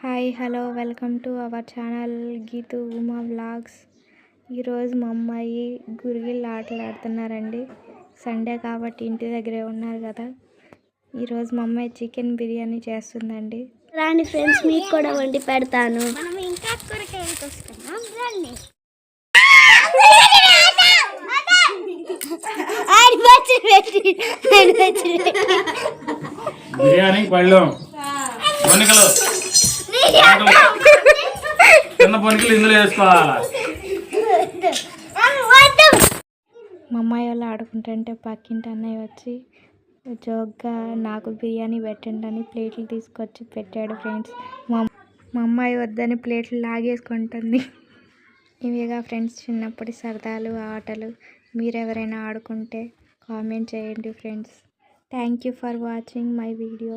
Hi hello welcome to our channel Geethu Uma vlogs. ఈరోజు మా అమ్మాయి గురిగిళ్ళు ఆటలు ఆడుతున్నారండి. సండే కాబట్టి ఇంటి దగ్గరే ఉన్నారు కదా. ఈరోజు మా అమ్మాయి చికెన్ బిర్యానీ చేస్తుందండి. రాండి ఫ్రెండ్స్ మీకు కూడా వండి పెడతాను. మనం ఇంకా కూరగాయలకు వస్తున్నాం రండి బిర్యానీ పళ్ళు చిన్న పొనికలు ఇందులో వేసుకోవాలా? మా అమ్మాయి వాళ్ళు ఆడుకుంటుంటే పక్కింటి అన్నయ్య వచ్చి జోక్గా నాకు బిర్యానీ పెట్టండి అని ప్లేట్లు తీసుకొచ్చి పెట్టాడు ఫ్రెండ్స్. మా మా అమ్మాయి వద్దని ప్లేట్లు లాగేసుకుంటుంది. ఇవేగా ఫ్రెండ్స్ చిన్నప్పటి సరదాలు ఆటలు మీరెవరైనా ఆడుకుంటే కామెంట్ చేయండి friends. Thank you for watching my video.